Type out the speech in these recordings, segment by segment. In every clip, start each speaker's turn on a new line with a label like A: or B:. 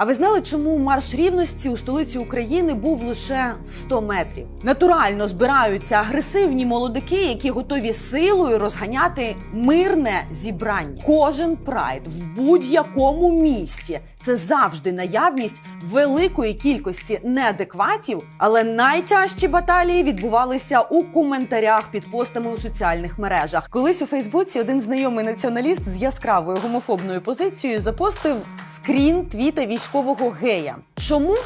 A: А ви знали, чому марш рівності у столиці України був лише 100 метрів? Натурально збираються агресивні молодики, які готові силою розганяти мирне зібрання. Кожен прайд в будь-якому місті це завжди наявність великої кількості неадекватів, але найтяжчі баталії відбувалися у коментарях під постами у соціальних мережах. Колись у Фейсбуці один знайомий націоналіст з яскравою гомофобною позицією запостив скрін твіта військового гея. Чому?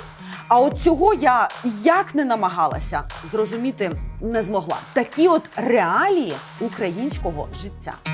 A: А от цього я як не намагалася зрозуміти не змогла. Такі от реалії українського життя.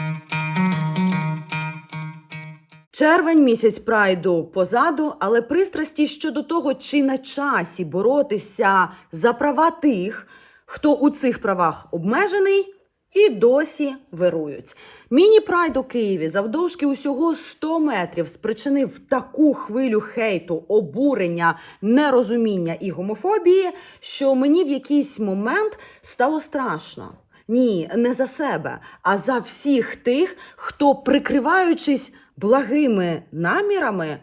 A: Червень місяць прайду позаду, але пристрасті щодо того, чи на часі боротися за права тих, хто у цих правах обмежений. І досі вирують. Міні-прайд у Києві завдовжки усього 100 метрів спричинив таку хвилю хейту, обурення, нерозуміння і гомофобії, що мені в якийсь момент стало страшно. Ні, не за себе, а за всіх тих, хто, прикриваючись благими намірами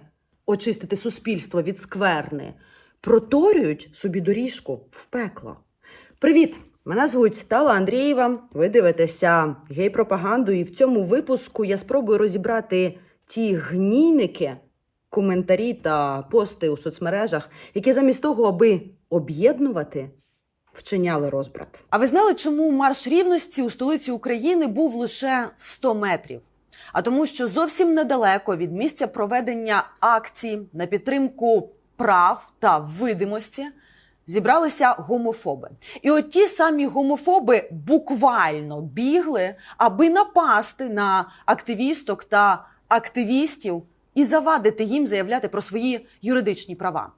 A: очистити суспільство від скверни, проторюють собі доріжку в пекло. Привіт! Мене звуть Тала Андрієва. Ви дивитеся гей-пропаганду, і в цьому випуску я спробую розібрати ті гнійники, коментарі та пости у соцмережах, які замість того, аби об'єднувати, вчиняли розбрат. А ви знали, чому марш рівності у столиці України був лише 100 метрів? А тому, що зовсім недалеко від місця проведення акцій на підтримку прав та видимості зібралися гомофоби. І от ті самі гомофоби буквально бігли, аби напасти на активісток та активістів і завадити їм заявляти про свої юридичні права.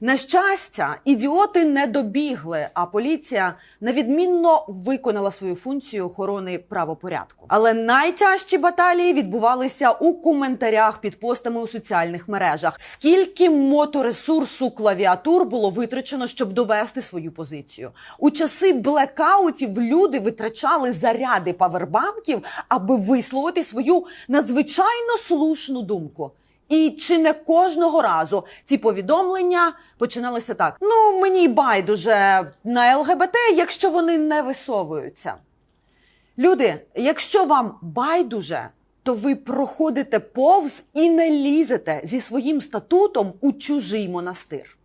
A: На щастя, ідіоти не добігли, а поліція невідмінно виконала свою функцію охорони правопорядку. Але найтяжчі баталії відбувалися у коментарях під постами у соціальних мережах. Скільки моторесурсу клавіатур було витрачено, щоб довести свою позицію? У часи блекаутів люди витрачали заряди павербанків, аби висловити свою надзвичайно слушну думку. І чи не кожного разу ці повідомлення починалися так: ну мені байдуже на ЛГБТ, якщо вони не висовуються. Люди, якщо вам байдуже, то ви проходите повз і не лізете зі своїм статутом у чужий монастир.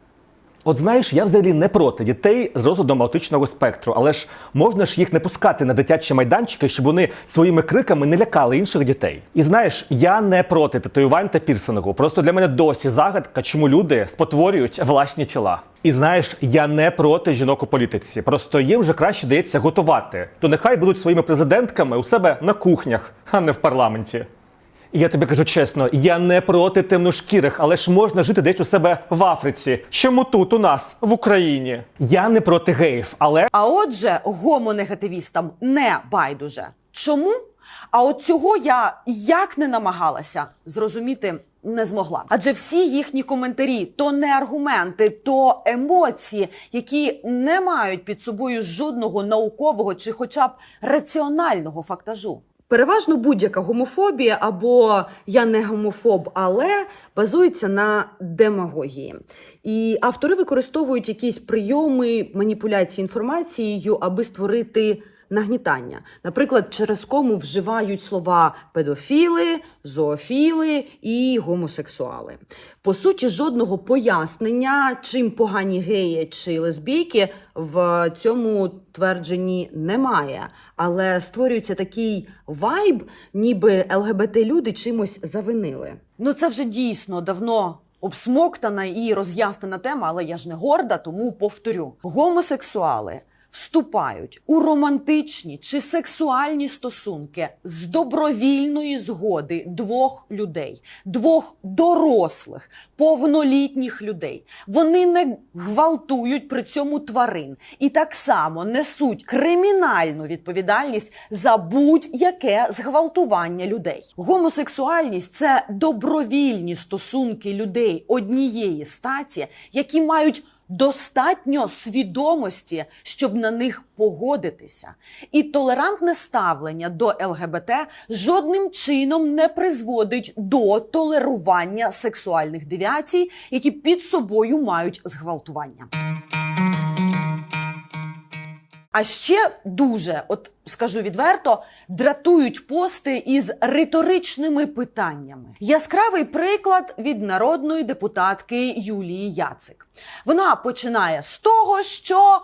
B: От знаєш, я взагалі не проти дітей з розладом аутичного спектру, але ж можна ж їх не пускати на дитячі майданчики, щоб вони своїми криками не лякали інших дітей. І знаєш, я не проти татуювань та пірсингу. Просто для мене досі загадка, чому люди спотворюють власні тіла. І знаєш, я не проти жінок у політиці. Просто їм вже краще дається готувати. То нехай будуть своїми президентками у себе на кухнях, а не в парламенті. Я тобі кажу чесно, я не проти темношкірих, але ж можна жити десь у себе в Африці. Чому тут у нас в Україні? Я не проти геїв, але
A: А отже, гомонегативістам не байдуже. Чому? А от цього я як не намагалася зрозуміти не змогла. Адже всі їхні коментарі то не аргументи, то емоції, які не мають під собою жодного наукового чи, хоча б раціонального фактажу. Переважно будь-яка гомофобія або я не гомофоб, але базується на демагогії. І автори використовують якісь прийоми маніпуляції інформацією, аби створити нагнітання. Наприклад, через кому вживають слова педофіли, зоофіли і гомосексуали. По суті, жодного пояснення, чим погані геї чи лесбійки в цьому твердженні немає. Але створюється такий вайб, ніби ЛГБТ-люди чимось завинили. Ну це вже дійсно давно обсмоктана і роз'яснена тема, але я ж не горда, тому повторю: гомосексуали вступають у романтичні чи сексуальні стосунки з добровільної згоди двох людей, двох дорослих, повнолітніх людей. Вони не гвалтують при цьому тварин і так само несуть кримінальну відповідальність за будь-яке зґвалтування людей. Гомосексуальність це добровільні стосунки людей однієї статі, які мають достатньо свідомості, щоб на них погодитися. І толерантне ставлення до ЛГБТ жодним чином не призводить до толерування сексуальних девіацій, які під собою мають зґвалтування. А ще дуже, от скажу відверто, дратують пости із риторичними питаннями. Яскравий приклад від народної депутатки Юлії Яцик. Вона починає з того, що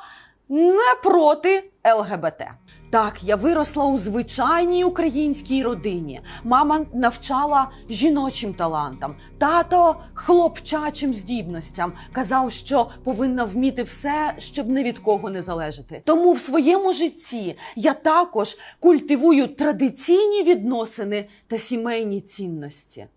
A: не проти ЛГБТ. Так, я виросла у звичайній українській родині. Мама навчала жіночим талантам, тато хлопчачим здібностям. Казав, що повинна вміти все, щоб ні від кого не залежати. Тому в своєму житті я також культивую традиційні відносини та сімейні цінності.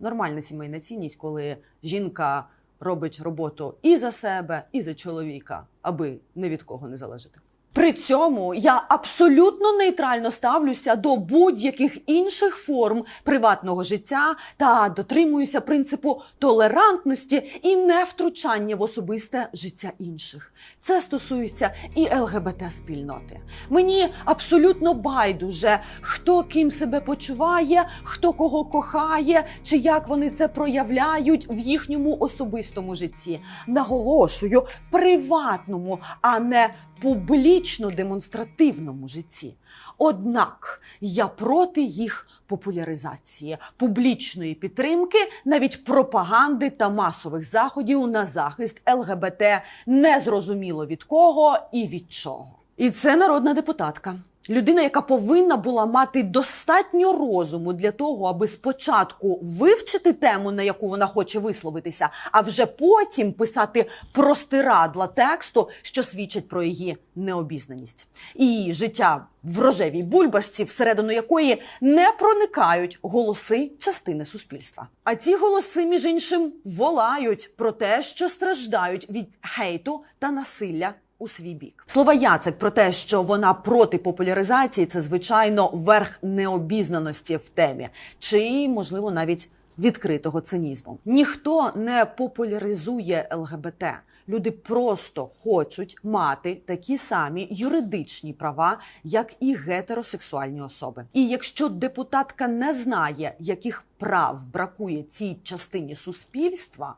A: Нормальна сімейна цінність, коли жінка робить роботу і за себе, і за чоловіка, аби ні від кого не залежати. При цьому я абсолютно нейтрально ставлюся до будь-яких інших форм приватного життя та дотримуюся принципу толерантності і невтручання в особисте життя інших. Це стосується і ЛГБТ спільноти. Мені абсолютно байдуже, хто ким себе почуває, хто кого кохає, чи як вони це проявляють в їхньому особистому житті. Наголошую, приватному, а не публічно демонстративному житті. Однак я проти їх популяризації, публічної підтримки, навіть пропаганди та масових заходів на захист ЛГБТ незрозуміло від кого і від чого. І це народна депутатка. Людина, яка повинна була мати достатньо розуму для того, аби спочатку вивчити тему, на яку вона хоче висловитися, а вже потім писати простирадла тексту, що свідчать про її необізнаність. І життя в рожевій бульбашці, всередину якої не проникають голоси частини суспільства. А ці голоси, між іншим, волають про те, що страждають від хейту та насилля у свій бік. Слова Яцек про те, що вона проти популяризації, це звичайно верх необізнаності в темі, чи можливо навіть відкритого цинізму. Ніхто не популяризує ЛГБТ. Люди просто хочуть мати такі самі юридичні права, як і гетеросексуальні особи. І якщо депутатка не знає, яких прав бракує цій частині суспільства,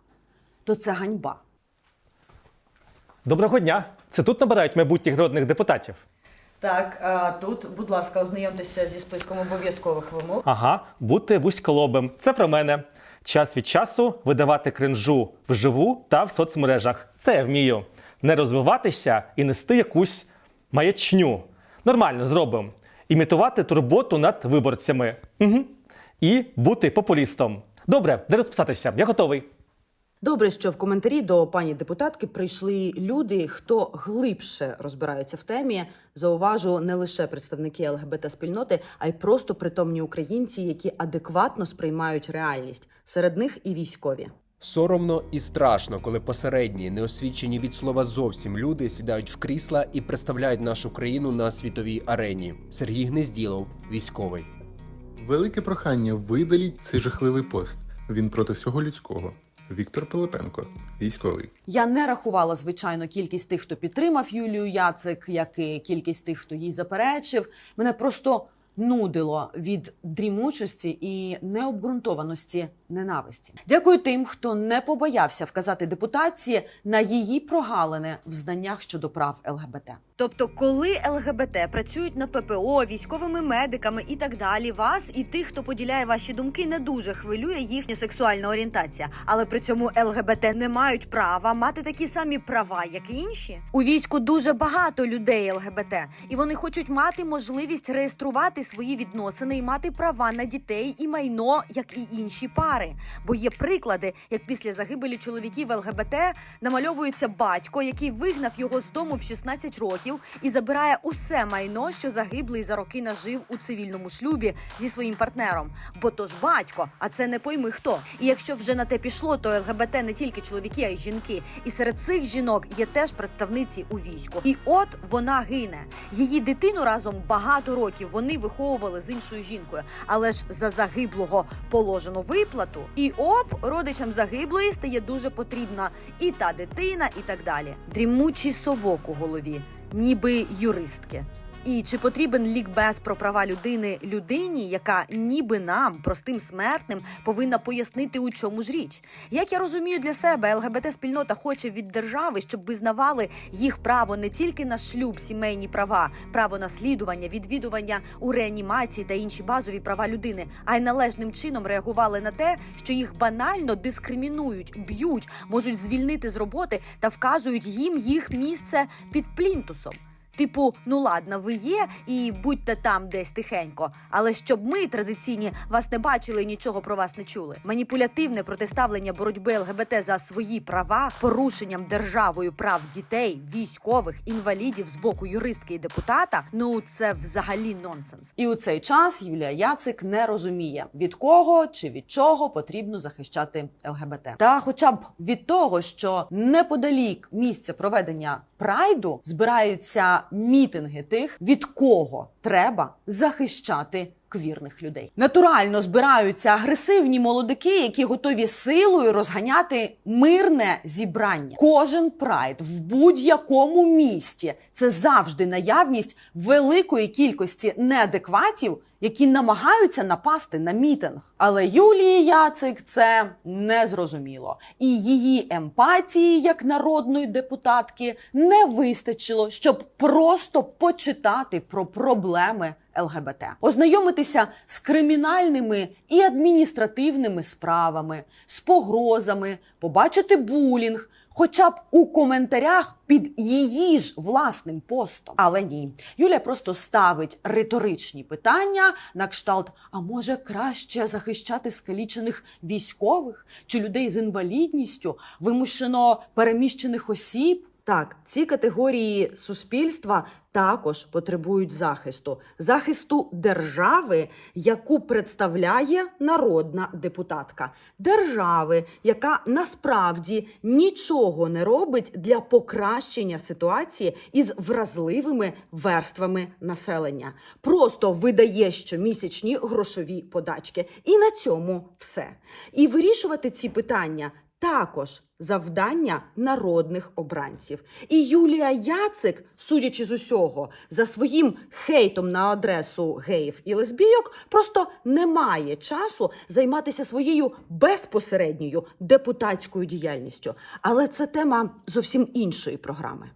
A: то це ганьба.
B: Доброго дня! Це тут набирають майбутніх народних депутатів.
C: Так, а тут, будь ласка, ознайомтеся зі списком обов'язкових вимог.
B: Ага, бути вузьколобим. Це про мене. Час від часу видавати кринжу вживу та в соцмережах. Це я вмію. Не розвиватися і нести якусь маячню. Нормально зробимо. Імітувати турботу над виборцями. Угу. І бути популістом. Добре, де розписатися? Я готовий.
A: Добре, що в коментарі до пані депутатки прийшли люди, хто глибше розбирається в темі. Зауважу не лише представники ЛГБТ спільноти, а й просто притомні українці, які адекватно сприймають реальність. Серед них і військові.
D: Соромно і страшно, коли посередні, неосвічені від слова зовсім люди сідають в крісла і представляють нашу країну на світовій арені. Сергій Гнезділов, військовий.
E: Велике прохання видаліть цей жахливий пост. Він проти всього людського. Віктор Пилипенко, військовий.
A: Я не рахувала звичайно кількість тих, хто підтримав Юлію Яцик, як і кількість тих, хто їй заперечив. Мене просто нудило від дрімучості і необґрунтованості ненависті. Дякую тим, хто не побоявся вказати депутації на її прогалини в знаннях щодо прав ЛГБТ.
F: Тобто, коли ЛГБТ працюють на ППО, військовими медиками і так далі, вас і тих, хто поділяє ваші думки, не дуже хвилює їхня сексуальна орієнтація. Але при цьому ЛГБТ не мають права мати такі самі права, як і інші. У війську дуже багато людей ЛГБТ, і вони хочуть мати можливість реєструвати свої відносини і мати права на дітей і майно, як і інші пари. Бо є приклади, як після загибелі чоловіків ЛГБТ намальовується батько, який вигнав його з дому в 16 років і забирає усе майно, що загиблий за роки нажив у цивільному шлюбі зі своїм партнером. Бо то ж батько, а це не пойми хто. І якщо вже на те пішло, то ЛГБТ не тільки чоловіки, а й жінки. І серед цих жінок є теж представниці у війську. І от вона гине. Її дитину разом багато років вони виховували з іншою жінкою. Але ж за загиблого положено виплати. Розплату. І оп, родичам загиблої стає дуже потрібна і та дитина, і так далі. Дрімучий совок у голові, ніби юристки. І чи потрібен лікбез про права людини людині, яка ніби нам, простим смертним, повинна пояснити, у чому ж річ? Як я розумію для себе, ЛГБТ спільнота хоче від держави, щоб визнавали їх право не тільки на шлюб, сімейні права, право наслідування, відвідування у реанімації та інші базові права людини, а й належним чином реагували на те, що їх банально дискримінують, б'ють, можуть звільнити з роботи та вказують їм їх місце під плінтусом. Типу, ну ладно, ви є і будьте там десь тихенько. Але щоб ми традиційні вас не бачили і нічого про вас не чули. Маніпулятивне протиставлення боротьби ЛГБТ за свої права, порушенням державою прав дітей, військових, інвалідів з боку юристки і депутата. Ну це взагалі нонсенс.
A: І у цей час Юлія Яцик не розуміє, від кого чи від чого потрібно захищати ЛГБТ. Та хоча б від того, що неподалік місця проведення прайду збираються мітинги тих, від кого треба захищати. Квірних людей натурально збираються агресивні молодики, які готові силою розганяти мирне зібрання. Кожен прайд в будь-якому місті це завжди наявність великої кількості неадекватів, які намагаються напасти на мітинг. Але Юлії Яцик це не зрозуміло, і її емпатії як народної депутатки не вистачило, щоб просто почитати про проблеми. ЛГБТ ознайомитися з кримінальними і адміністративними справами, з погрозами, побачити булінг, хоча б у коментарях під її ж власним постом. Але ні, Юля просто ставить риторичні питання на кшталт: а може краще захищати скалічених військових чи людей з інвалідністю, вимушено переміщених осіб? Так, ці категорії суспільства також потребують захисту, захисту держави, яку представляє народна депутатка, держави, яка насправді нічого не робить для покращення ситуації із вразливими верствами населення, просто видає щомісячні грошові подачки, і на цьому все. І вирішувати ці питання також завдання народних обранців. І Юлія Яцик, судячи з усього, за своїм хейтом на адресу геїв і лесбійок, просто не має часу займатися своєю безпосередньою депутатською діяльністю. Але це тема зовсім іншої програми.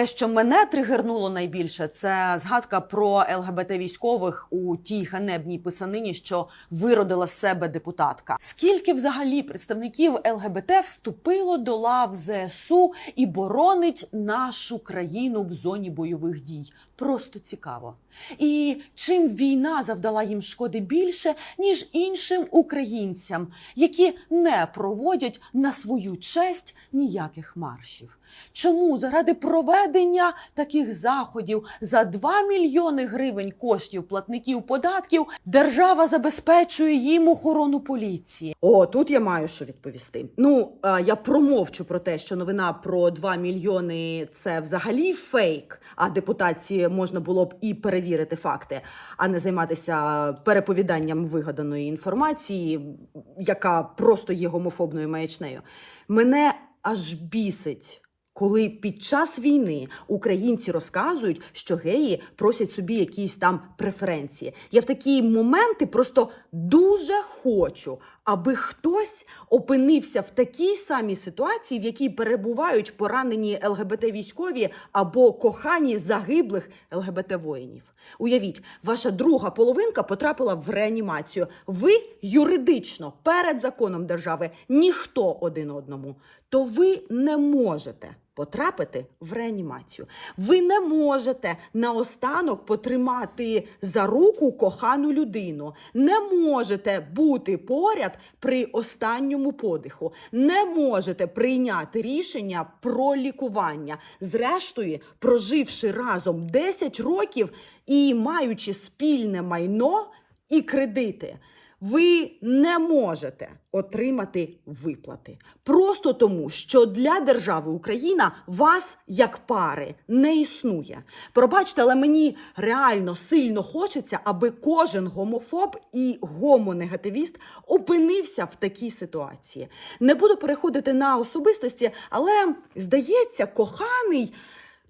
A: Те, що мене тригернуло найбільше, це згадка про ЛГБТ військових у тій ганебній писанині, що виродила себе депутатка. Скільки взагалі представників ЛГБТ вступило до лав ЗСУ і боронить нашу країну в зоні бойових дій? Просто цікаво. І чим війна завдала їм шкоди більше, ніж іншим українцям, які не проводять на свою честь ніяких маршів. Чому заради проведення таких заходів за 2 мільйони гривень коштів платників податків держава забезпечує їм охорону поліції? О, тут я маю що відповісти. Ну е, я промовчу про те, що новина про 2 мільйони це взагалі фейк. А депутації можна було б і перевірити факти, а не займатися переповіданням вигаданої інформації, яка просто є гомофобною маячнею. Мене аж бісить. Коли під час війни українці розказують, що геї просять собі якісь там преференції. Я в такі моменти просто дуже хочу, аби хтось опинився в такій самій ситуації, в якій перебувають поранені ЛГБТ військові або кохані загиблих ЛГБТ воїнів. Уявіть, ваша друга половинка потрапила в реанімацію. Ви юридично перед законом держави ніхто один одному, то ви не можете потрапити в реанімацію. Ви не можете наостанок потримати за руку кохану людину. Не можете бути поряд при останньому подиху. Не можете прийняти рішення про лікування. Зрештою, проживши разом 10 років і маючи спільне майно і кредити. Ви не можете отримати виплати. Просто тому, що для держави Україна вас як пари не існує. Пробачте, але мені реально сильно хочеться, аби кожен гомофоб і гомонегативіст опинився в такій ситуації. Не буду переходити на особистості, але здається, коханий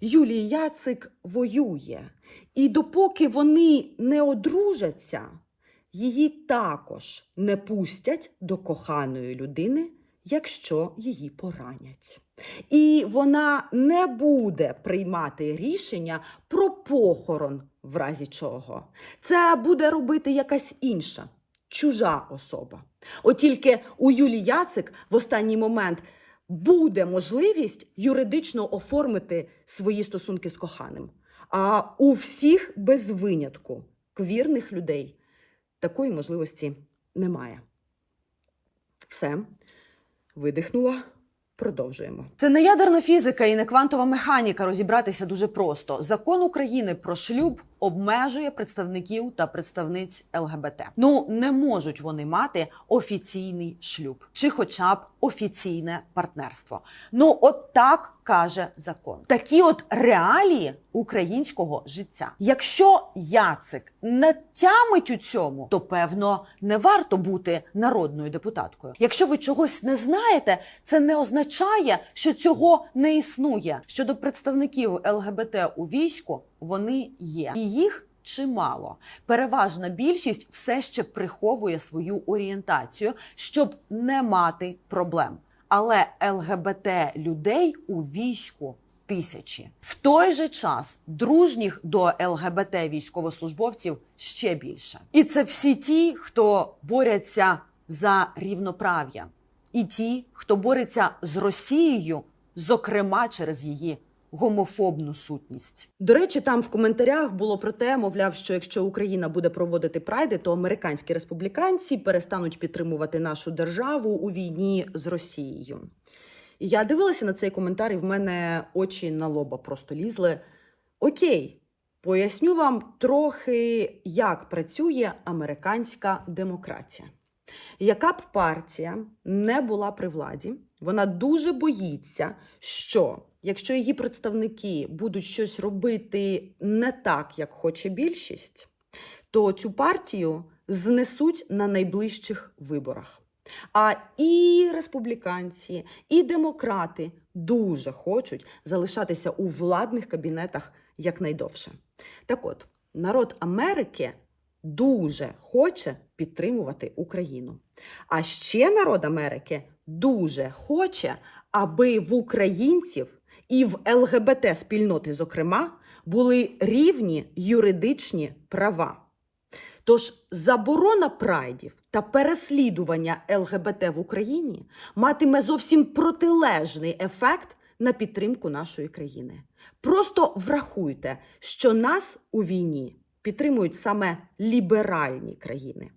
A: Юлії Яцик воює. І допоки вони не одружаться, її також не пустять до коханої людини, якщо її поранять. І вона не буде приймати рішення про похорон, в разі чого. Це буде робити якась інша, чужа особа. От тільки у Юлі Яцик в останній момент буде можливість юридично оформити свої стосунки з коханим. А у всіх без винятку квірних людей такої можливості немає. Все, видихнула, продовжуємо.
C: Це не ядерна фізика і не квантова механіка. Розібратися дуже просто. Закон України про шлюб обмежує представників та представниць ЛГБТ. Ну не можуть вони мати офіційний шлюб чи, хоча б офіційне партнерство. Ну, от так каже закон. Такі от реалії українського життя. Якщо Яцик не тямить у цьому, то певно не варто бути народною депутаткою. Якщо ви чогось не знаєте, це не означає, що цього не існує. Щодо представників ЛГБТ у війську, вони є і їх. Чимало переважна більшість все ще приховує свою орієнтацію, щоб не мати проблем. Але ЛГБТ людей у війську тисячі. В той же час дружніх до ЛГБТ військовослужбовців ще більше. І це всі ті, хто борються за рівноправ'я, і ті, хто бореться з Росією, зокрема через її гомофобну сутність.
A: До речі, там в коментарях було про те, мовляв, що якщо Україна буде проводити прайди, то американські республіканці перестануть підтримувати нашу державу у війні з Росією. І я дивилася на цей коментар, і в мене очі на лоба просто лізли. Окей, поясню вам трохи, як працює американська демократія. Яка б партія не була при владі, вона дуже боїться, що якщо її представники будуть щось робити не так, як хоче більшість, то цю партію знесуть на найближчих виборах. А і республіканці, і демократи дуже хочуть залишатися у владних кабінетах якнайдовше. Так от, народ Америки дуже хоче підтримувати Україну. А ще народ Америки дуже хоче, аби в українців і в ЛГБТ спільноти, зокрема, були рівні юридичні права. Тож заборона прайдів та переслідування ЛГБТ в Україні матиме зовсім протилежний ефект на підтримку нашої країни. Просто врахуйте, що нас у війні підтримують саме ліберальні країни.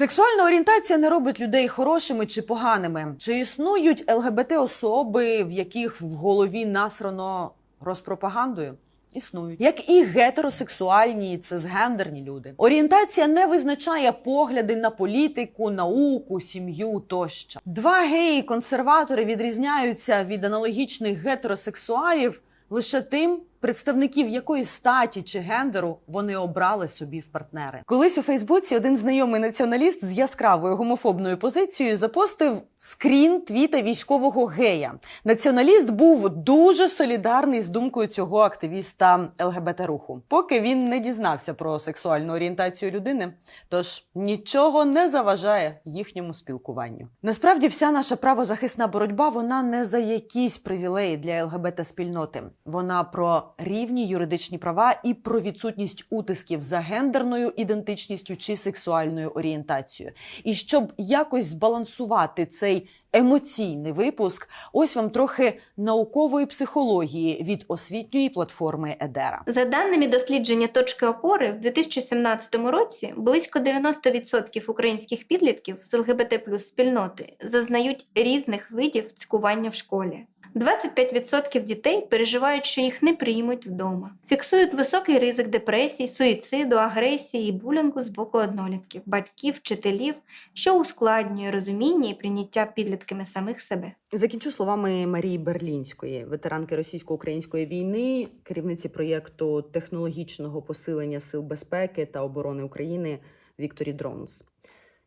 C: Сексуальна орієнтація не робить людей хорошими чи поганими. Чи існують ЛГБТ особи, в яких в голові насрано розпропагандою? Існують, як і гетеросексуальні, цисгендерні люди. Орієнтація не визначає погляди на політику, науку, сім'ю тощо. Два геї-консерватори відрізняються від аналогічних гетеросексуалів лише тим, представників якої статі чи гендеру вони обрали собі в партнери. Колись у Фейсбуці один знайомий націоналіст з яскравою гомофобною позицією запостив скрін твіта військового гея. Націоналіст був дуже солідарний з думкою цього активіста ЛГБТ руху, поки він не дізнався про сексуальну орієнтацію людини. Тож нічого не заважає їхньому спілкуванню. Насправді, вся наша правозахисна боротьба вона не за якісь привілеї для ЛГБТ спільноти. Вона про рівні юридичні права і про відсутність утисків за гендерною ідентичністю чи сексуальною орієнтацією. І щоб якось збалансувати цей емоційний випуск, ось вам трохи наукової психології від освітньої платформи Едера.
G: За даними дослідження точки опори, в 2017 році близько 90% українських підлітків з ЛГБТ плюс спільноти зазнають різних видів цькування в школі. 25% дітей переживають, що їх не приймуть вдома. Фіксують високий ризик депресії, суїциду, агресії і булінгу з боку однолітків, батьків, вчителів, що ускладнює розуміння і прийняття підлітками самих себе.
A: Закінчу словами Марії Берлінської, ветеранки російсько-української війни, керівниці проєкту технологічного посилення сил безпеки та оборони України Вікторі Дронс.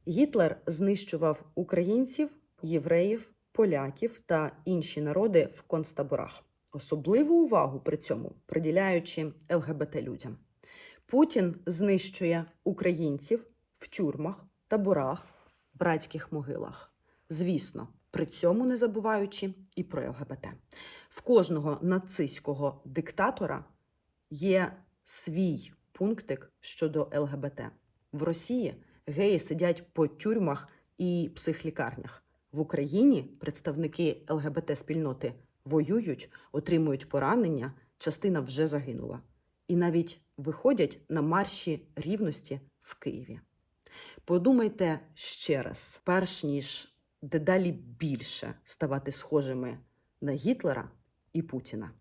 A: Гітлер знищував українців, євреїв, поляків та інші народи в концтаборах, особливу увагу при цьому приділяючи ЛГБТ людям. Путін знищує українців в тюрмах, таборах, братських могилах. Звісно, при цьому не забуваючи і про ЛГБТ. В кожного нацистського диктатора є свій пунктик щодо ЛГБТ. В Росії геї сидять по тюрмах і психлікарнях. В Україні представники ЛГБТ-спільноти воюють, отримують поранення, частина вже загинула. І навіть виходять на марші рівності в Києві. Подумайте ще раз, перш ніж дедалі більше ставати схожими на Гітлера і Путіна.